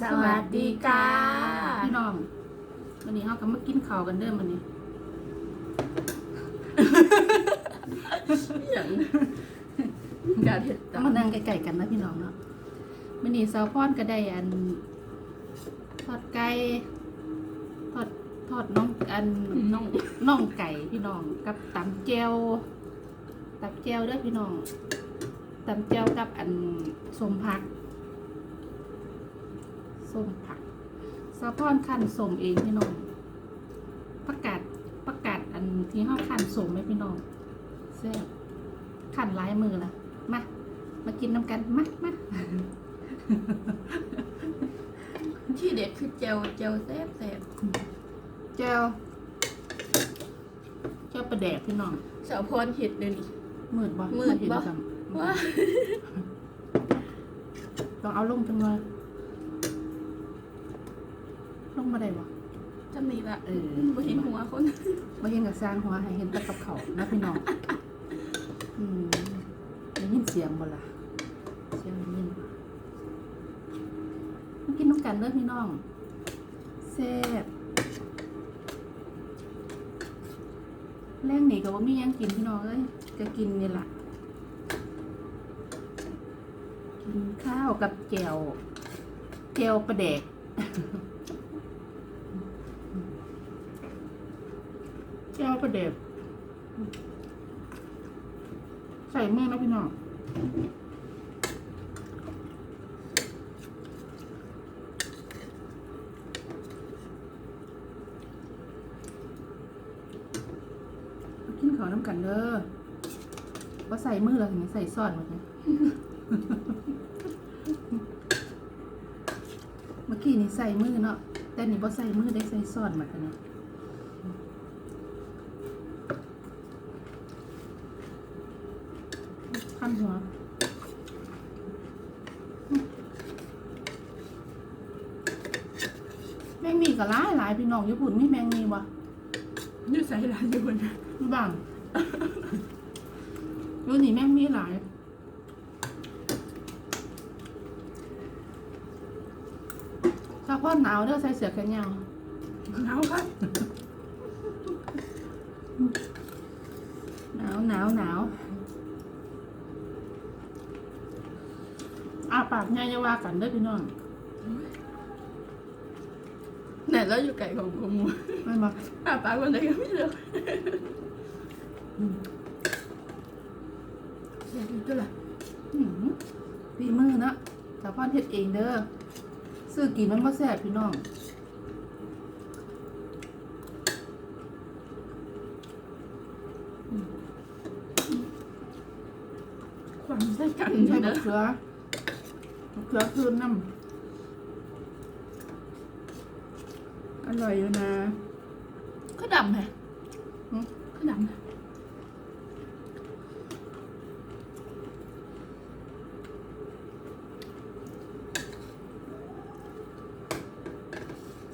สวัสดีค่ะพี่น้องวันนี้เราก็มากินข้าวกันเด้อวันนี้อย่างกาเห็ดต้องมานั่งใกล้ๆกันนะพี่น้องเนาะวันนี้สาวพรก็ได้อัน ทอดไก่ทอดทอดน้องอันน้องน่องไก่พี่น้องกับตำเจียวตำเจียวเด้อพี่น้องตำเจียวกับอันส้มผัก ส้มผักสาวพรขั้นส้มเองพี่น้องประกาศประกาศอันที่ห้าขั้นส้มไหมพี่น้องแซ่บขั้นหลายมือละมามากินน้ำกันมามาที่เด็ดคือเจลเจลแซ่บแซ่บเจียวเจียวประแดกพี่น้องสาวพรเห็ดเดี๋ยวนี้หมื่นบ่หมื่นบ่เห็ซ้ำว้าต้องเอาลงจังเลย ลงมาได้บ่จำนี่ละเออบ่เห็นหัวคนบ่เห็นกับสร้างหัวให้เห็นแต่กับเขานะพี่น้องอืมได้ยินเสียงบ่ล่ะเสียงได้ยินบ่มากินน้ำกันเด้อพี่น้องแซ่บแรงนี่ก็บ่มีหยังกินพี่น้องเอ้ยจะกินนี่ล่ะกินข้าวกับแจ่วแจ่วปลาแดก แจ่วปลาแดกใส่มือนะพี่น้องกินข้าวน้ำกันเด้อว่าใส่มือเหรอถึงใส่ซ่อนหมดเนี่ยเมื่อกี้นี่ใส่มือเนาะแต่นี่บ่ใส่มือได้ใส่ซ่อนมากันเนี่ย ขั้นหัวแมงมีก็หลายหลายพี่น้องญี่ปุ่นมีแมงมีบ่อยู่ใส่ร้านอยู่นะรู้บ้างรู้นี่แม่งมีหลายถ้าพ่อหนาวเด้อใส่เสื้อแขนยาวหนาวครับหนาวหนาวหนาวอาปากง่ายจะว่ากันเด้อพี่น้องไหนแล้วอยู่ไก่ของกูมูไม่มาอาปากวันไหนก็ไม่เลือกเสียดีตัวละอื้อหือฝีมือเนาะถ้าพ่อเฮ็ดเองเด้อซื้อกินมันบ่แซ่บพี่น้องความใส่กันใช่เด้มะอ เขือมะเขือคืนน้ำอร่อยอยู่นะก็ดำไงหึก็ดำนะ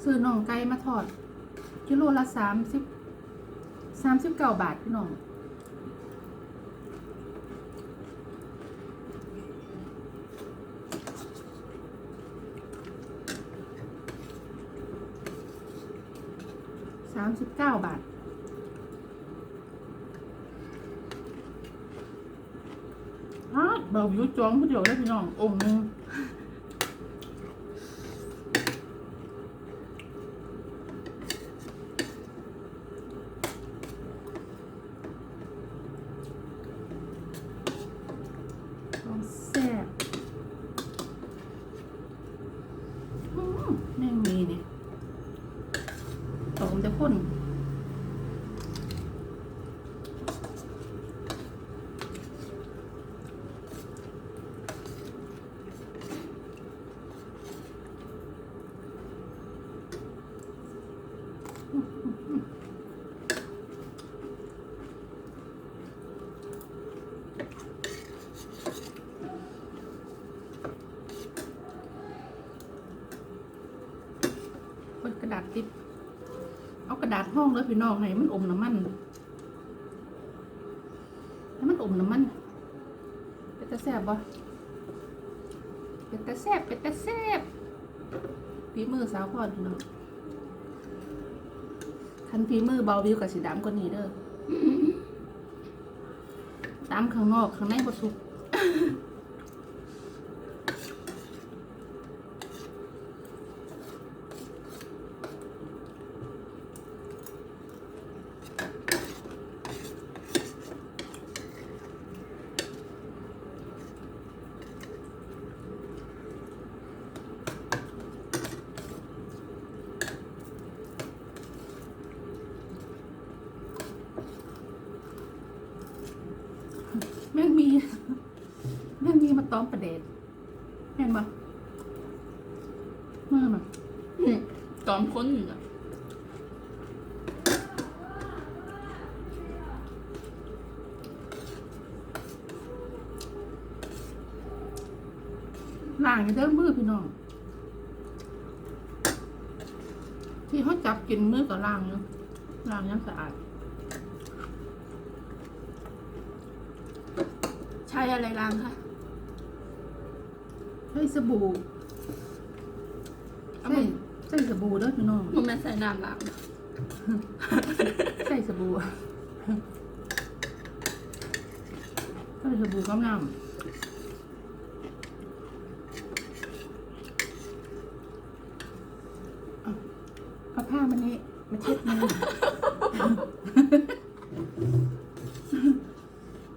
ซื้อน่องไก่มาทอดกิโลละสามสิบสามสิบเก้าบาทพี่น้องสามสิบเก้าบาทเบาวิวจองผู้เดียวได้พี่น้อง องค์หนึงลองแซ่บอืมแม่งมีเนี่ย ขอมจะพ่นกระดาษติด เอา กระดาษห้องเลยพี่น้องให้มันอมน้ำมันให้มันอมน้ำมัน เป็นตาแซ่บบ่เป็นตาแซ่บเป็นตาแซ่บฝีมือสาวพรพี่น้องคันฝีมือเบาวิวกับสีดำกว่านี้เด้อดำข้างนอกข้างในบ่สุก แม่งมี แม่งมีมาต้ อมประเด็ดแม่นบ่เมื่อมาอืมตอมค้นอยู่น่ะล้างอยู่เด้อมือพี่น้อง ที่เขาจับกินมือก็ล้างอยู่ล้างยังสะอาด ใช้อะไรล้างคะ ใช้สบู่เอาใช่มาใช่สบู่เด้อพี่น้องมันไม่ใส่น้ำล้างใส่สบู่ใส่สบู่กับน้ำเอาเอาผ้ามันนี้มาเช็ดมือ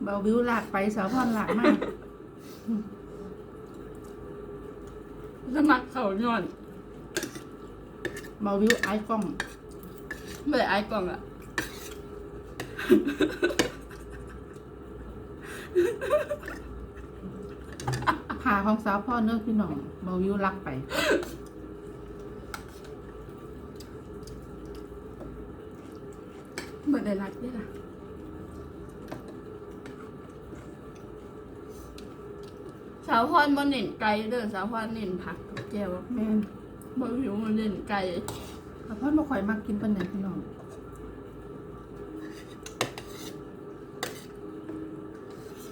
เบาวิวหลากไปสาวพรหลากมาก ส มัครเขาย้อนเบาวิวไอายกล้อง ไม่ได้ไอ้กล่องอะผ่าของสาวพ่อเนื้อพี่น้องเบาวิวรักไปไม่ได้รักด้วยล่ะสาวพรบ่เน้นไก่เด้อสาวพรเน้นผัก กับแก้วแม่นบ่หิวมันเน้นไก่สาวพ่อมาข่อยมากินปันไหนพี่น้อง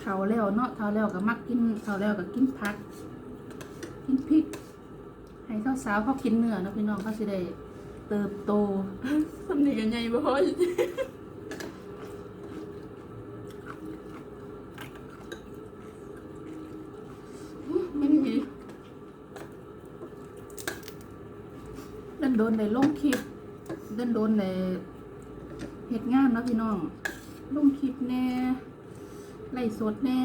เท่าแล้วเนาะเท่าแล้วก็มักกินเท่าแล้วก็กินผัก กินพริก ให้สาวๆเขากินเนื้อเนาะพี่น้องเขาสิได้เติบโต สำนีกันใหญ่บ่พออยู่ ไม่มี เดิน โดนในลงคลิปเดินโดนในเหตุงานนะพี่น้องลงคลิปแน่ไล่สดแน่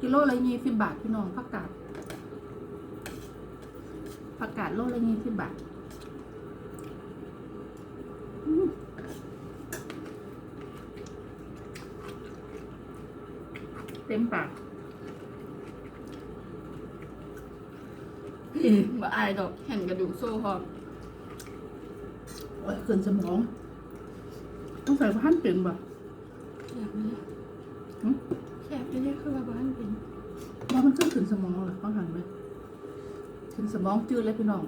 กิโลละยี่สิบบาทพี่น้องผักกาดผักกาดโลละยี่สิบบาท เต็มปากบ่อายดอกเห็นกระดูกโซ่พร้อมโอ้ยเกินสมอง ต้องใส่พันเป็นบ่แซ่บไหมเนี่ยหึแซ่บไปเนี่ยคือว่าบ้านเป็นว่ามันขึ้นขึ้นสมองเหรอต้องหันไหมขึ้นสมองจืดเลยพี่น้อง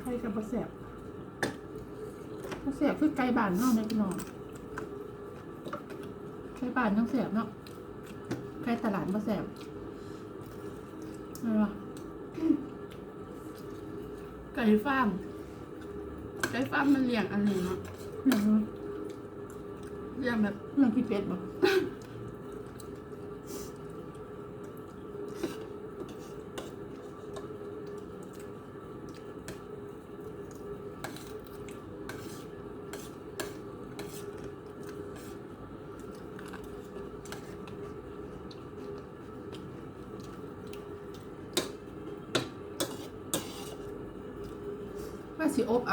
ไก่กับบะแสบบะแสบคือไก่บ้านเนาะเนี่ยพี่น้อง ไก่บ้านต้องแสบเนาะไก่ตลาดบะแสบอะไรวะไก่ฟาร์มไก่ฟาร์มมันเลี้ยงอันนี้เนาะเรื่องเลี้ยงแบบเรื่องพี่เป็ดบ่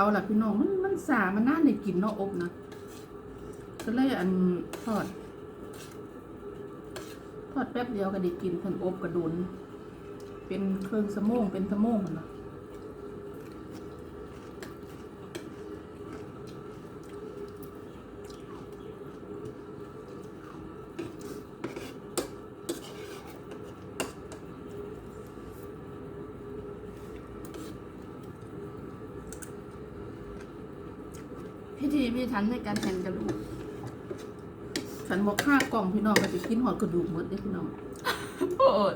เอาล่ะพี่น้องมันมันสามันน่าได้กินเนาะอบนะก็เลยอันทอด ทอดแป๊บเดียวก็ได้กินเพิ่นอบกระดุนเป็นเครื่องสมองเป็นสมองมันเนาะ พิธีพิธันในการแทนกระดูกฉันบอกห้ากล่องพี่น้องก็จะกินหอดกระดูกหมดเลยพี่น้องโปรด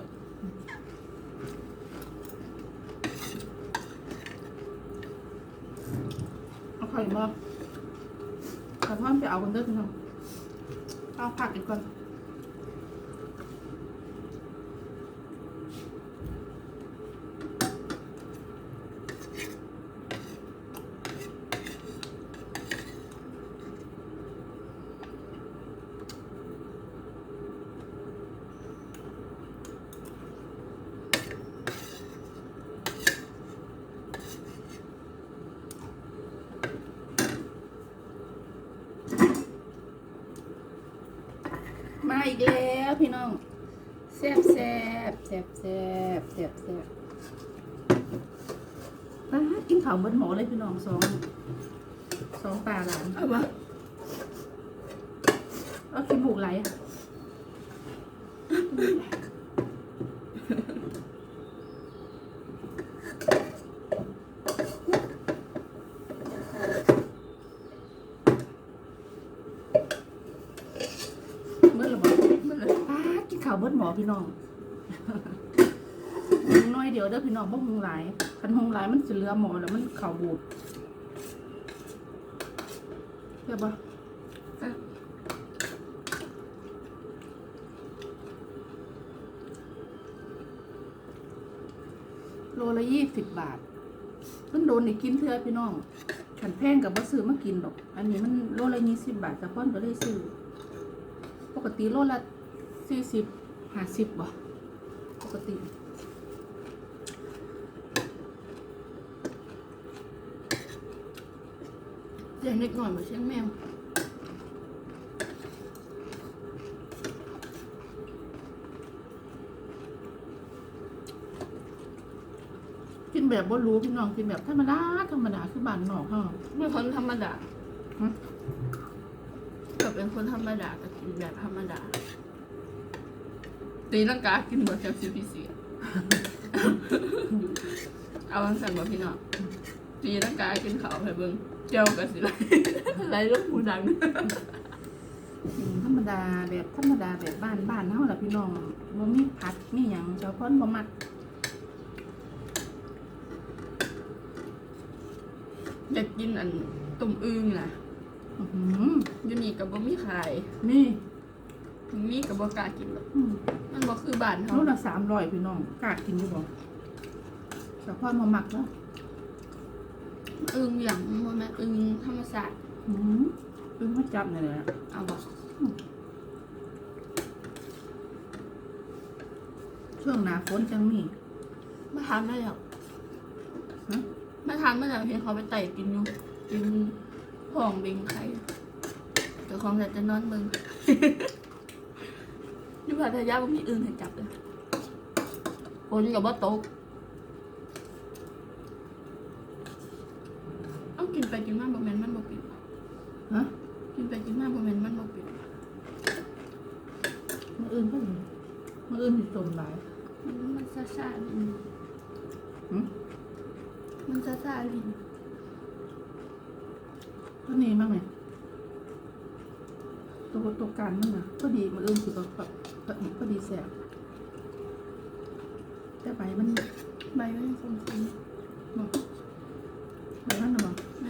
เอาไข่มาแต่พ่อไปเอากันเด้อพี่น้องเอาผักอีกก่อน มาอี กแล้วพี่น้องแซ่บแซ่บแซ่บแซ่บแซ่บแซ่บป้าดกินข้าวเหมือนหมอเลยพี่น้องสองสองตาหลานเอาวะเอาขี้บุกไหลอะเมื่อหรอบอก มันเลย ป้าดกินข้าวเบิ้หมอพี่น้องน้อยเดียวเด้อพี่น้องบ่หงหลายคันหงหลายมันสิเหลือหมอแล้วมันเข่าบูดเรียบบ่อะโลละยี่สิบบาทมันโดนได้กินเทือพี่น้องขันแพงกับบ่ซื้อมากินดอก อันนี้มันโลละยี่สิบบาทแต่พ่อนก็เลยซื้อ ปกติโลละสี่สิบ ห้าสิบบ่ปกติเสียงเล็กหน่อยเหมือนเสียงแมวกินแบบบ่รู้พี่น้องกินแบบธรรมดาธรรมดาคือบ้านนอกเฮาเป็นคนธรรมดาฮะก็เป็นคนธรรมดาก็กินแบบธรรมดา ตีลังกากินแบบแคปซิพิเศษเอาอันสั่นมาพี่น้องตีลังกากินข้าวไปเบิ่งเจ้าก็สิไรไรลูกหูดังอืมธรรมดาแบบธรรมดาแบบบ้านบ้านเฮาล่ะพี่น้องบ่มีผัดมีหยังเจ้าพ่อนบ่มักอยากกินอันตุ่มอึ่งนะอื้อหืออยู่นี่กับบ่มีขายนี่ ถึงมีกับบ่กล้ากินหรอกอืมมันบ่คือบ้านโลเฮาละสามร้อยพี่น้องกล้ากินอยู่บ่เจ้าพ่อนบ่มักเนาะอึ่งอย่างบ่แม่นอึ่งธรรมศาสตร์อืมเพิ่งมาจับนี่แหละ เอาบ่ช่วงหน้าฝนจังมีมาทานมาแล้วฮะ มาทานมาแล้วเห็นเขาไปไต่กินอยู่กินห่องเบงไข่เจ้าของแต่จะนอนเบิ่ง อยู่พัทยาบ่มีอึ่งให้จับเลยฝนก็บ่ตกเอากินไปกินมาบ่แม่นมันบ่ปิดฮะกินไปกินมาบ่แม่นมันบ่ปิดมื้ออื่นก็มีมื้ออื่นสิสมหลายมันมันซ่าๆลิ้นหึมันซ่าๆลิ้นก็นี่มั้งไหมตัวตัวการมันน่ะก็ดีมื้ออื่นสิก็แบบ ก็ดีแซ่บแต่ใบมันใบมันยังคงบ่ใบมันน่ะบ่ๆไม่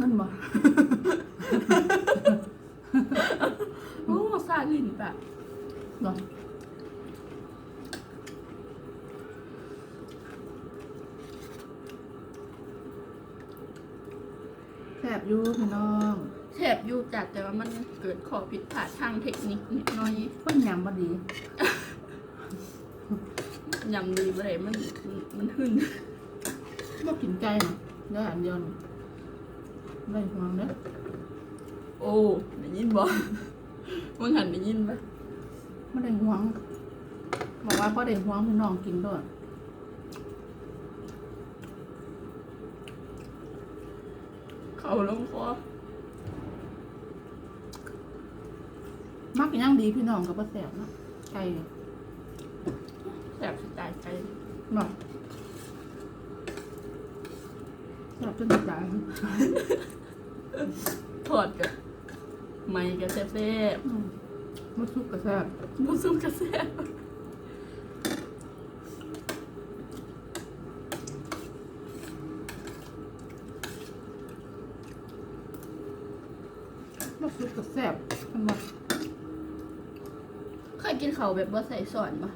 นั่นบ่โอ้ซาลิ้นปะบ่แซ่บ อยู่พี่น้องแทบอยู่จัดแต่ว่ามันเกิดข้อผิดพลาดทางเทคนิคนิดหน้อยเพิ่นยำบ่ดียำดีบ่ได้มันมันมันหึ่นบ่กินไก่น่ะเด้ออันเดียวนี่ได้ห่วงเด้อโอ้ได้ยินบ่มึงหันได้ยินปะบ่ได้ห่วงบอกว่าบ่ได้ห่วงพี่น้องกินด้วย เขาลงคอมักย่างดีพี่น้องกับประแสบนะไก่แสบสุดใจใจบอกแสบจนตายถอดกับไม่กับแซ่บแซบมุสุกกับแซ่บมุสุกกับแซ่บ เคยกินเขาวแบบว่าใส่สอนปะ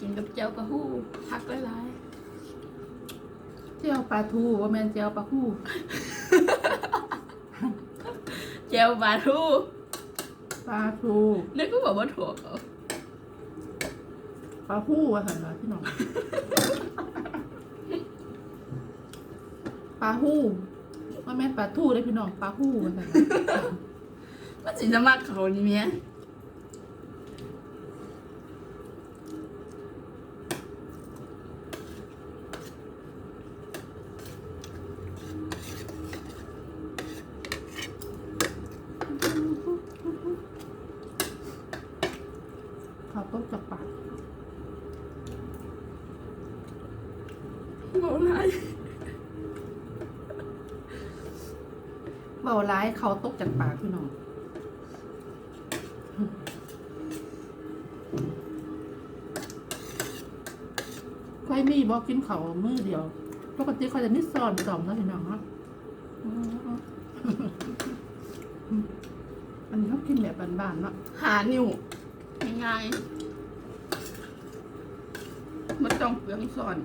กินกับเจ้ากระหู้พักหลายเจียวปลาทูว่าแมนเจียวปลาคู่ๆเจ้าปลาทูปลาทูนึกก็บอกว่าถั่วเขาปลาคู่ว่าสันนะพี่น้อง ปลาหู้ว่าแม่นปลาทูได้อพี่น้องปลาหู้ว่าสันนะ มันสิจะมากเขานี่เมียเขาต้มจากปากบอกไรเบาร้ายเขาตกจากปากพี่น้องค่อย มีบอกกินเขาวมือเดียว ปกติเขาจะนิดซ้อนสองนะพี่น้องครับอันนี้เขากินแบบบานๆเนาะหานิ้วง่ายๆมันต้องเปลืองสอน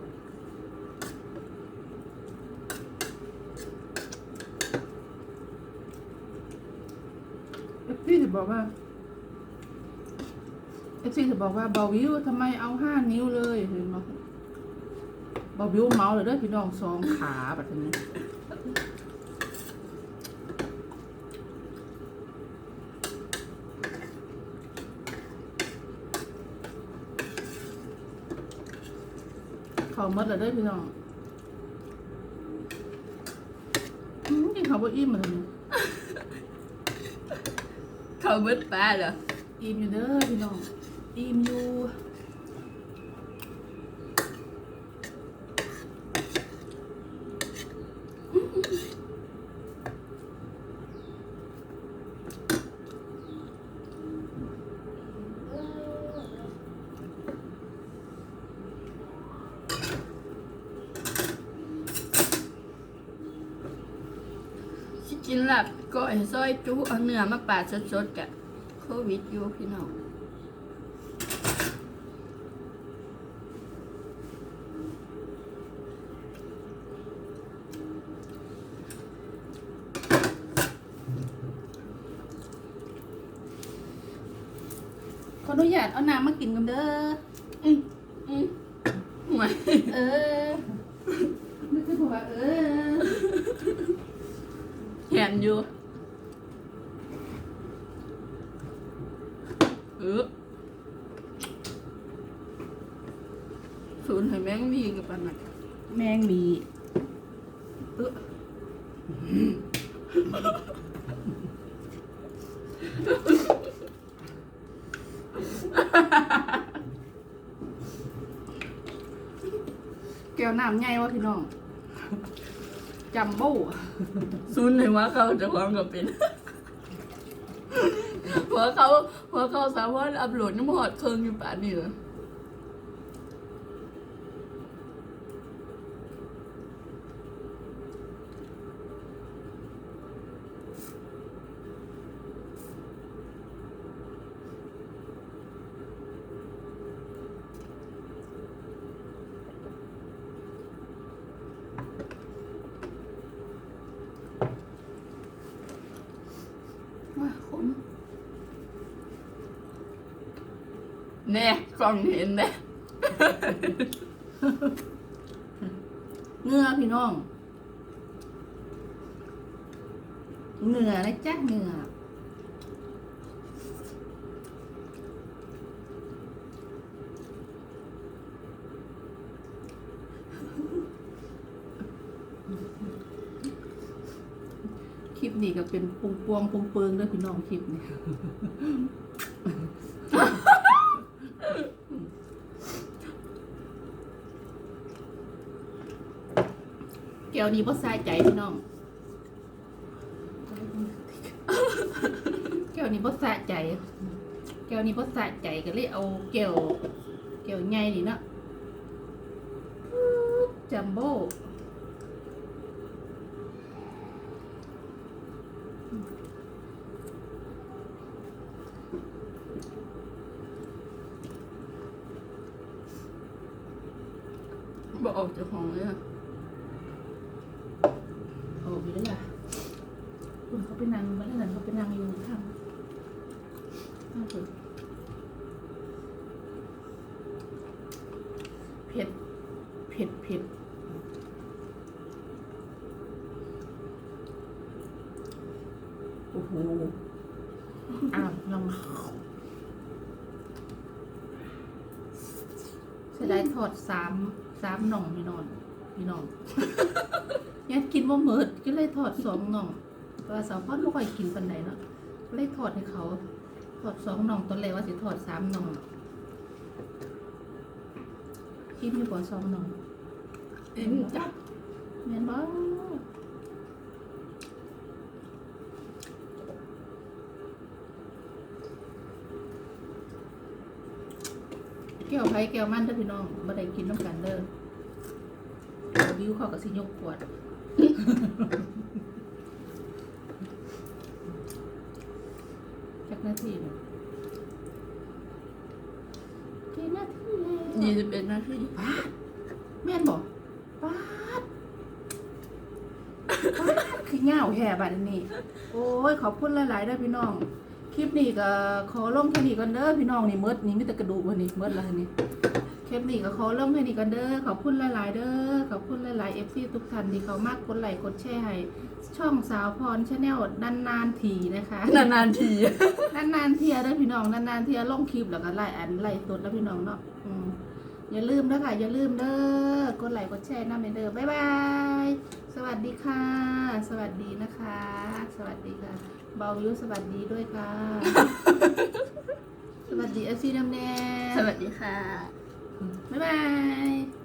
เอฟซีจะบอกว่าเอฟซีจะบอกว่าเบาวิวทำไมเอาห้านิ้วเลยเห็นไหมเบาวิวเมาเลยเด้อพี่น้องสองขาแบบนี้เขาหมดเลยเด้อพี่น้องอืมกินเขาวบ่อิ่มเหมือนกันเขาเบิดปลาเหรออิ่มอยู่เด้อพี่น้องอิ่มอยู่ กินหลับก็ไอ้ซอยจุเอาเนื้อมาปาดสดๆกะโควิดอยู่พี่น้อง ขออนุญาตเอาน้ำมากินกันเด้อ อืมอืมห่วย เออไม่ใช่บอก ว่าเออเห็นอยู่เออศูนย์ให้แมงมีกับปันนักแมงมีเออแก้วน้ำใหญ่วะพี่น้อง จัมโบ้ซุนเลยว่าเขาจะความกับเป็นหัวเขาหัวเขาสามารถอัพโหลดน้ำหอดเพิ่งอยู่ป่านนี้เหรอ ว่าคม แน่กล้องเห็นแน่เนื้อพี่น้องเนื้อนะจ๊ะเนื้อคลิปนี้ก็เป็นปุงปวงปุงเปิงด้วยพี่น้องคลิปนี้ ม แก้ วนี้บ่สายใจพี่น้องแก้วนี้บ่สะใจ แก้วนี้บ่สะใจก็เลยเอาแก้วแก้วใหญ่นี่เนาะจัมโบ้บอกออกจากห้องเลยอะ โอ้ยเลยล่ะ คุณเขาไปนั่งบ้านนั้นเขาไปนั่งอยู่ข้างข้างเผ็ดเผ็ดเผ็ดโอ้โหอ้าวลองเสียดายทอดสามสามหน่องพี่นอนพี่น้องยันกินว่าเมิดก็เลยทอดสองหน่อง แต่ว่าสาวพ่อไม่ค่อยกินปันไหนเนาะเลยทอดให้เขาทอดสองน่องตอนแรกว่าสิทอดสามน่องกินอยู่บ่สองน่องเอ็นจ้ะแม่นบ่แก้วไผแก้วมันเด้อพี่น้องบ่ได้กินน้ำกันเด้อววิวเขาก็สิยกขวด จัก นาทีเนี่ยกี่นาทีแล้วยี่สิบเอ็ดนาทีป้าดแม่นบอกป้าดป้าดคือเงาแห่บัดนี้ โอ้ยขอบคุณหลายๆเด้อพี่น้อง คลิปนี้ก็ขอลงแค่นี้ก่อนเด้อพี่น้องนี่เมดนี่มีแต่กระดูกวันนี้เมดแล้วนี่คลิปนี้ก็ขอลงแค่นี้ก่อนเด้อขอบคุณหลาย ๆ เด้อขอบคุณหลายๆเอฟซีทุกท่านที่เขามากกดไลค์กดแชร์ให้ช่องสาวพรชาแนลนานๆทีนะคะนานๆทีนานๆเทียเด้อพี่น้องนานๆเทียลงคลิปแล้วก็ไล่อันไล่สดแล้วพี่น้องเนาะอืมอย่าลืมนะคะอย่าลืมเด้อกดไลค์กดแชร์นะเมเด้อบ๊ายบายสวัสดีค่ะ สวัสดีนะคะ สวัสดีค่ะเบาวิวสวัสดีด้วยค่ะ สวัสดีเอฟซีน้ำแน่สวัสดีค่ะ บ๊ายบาย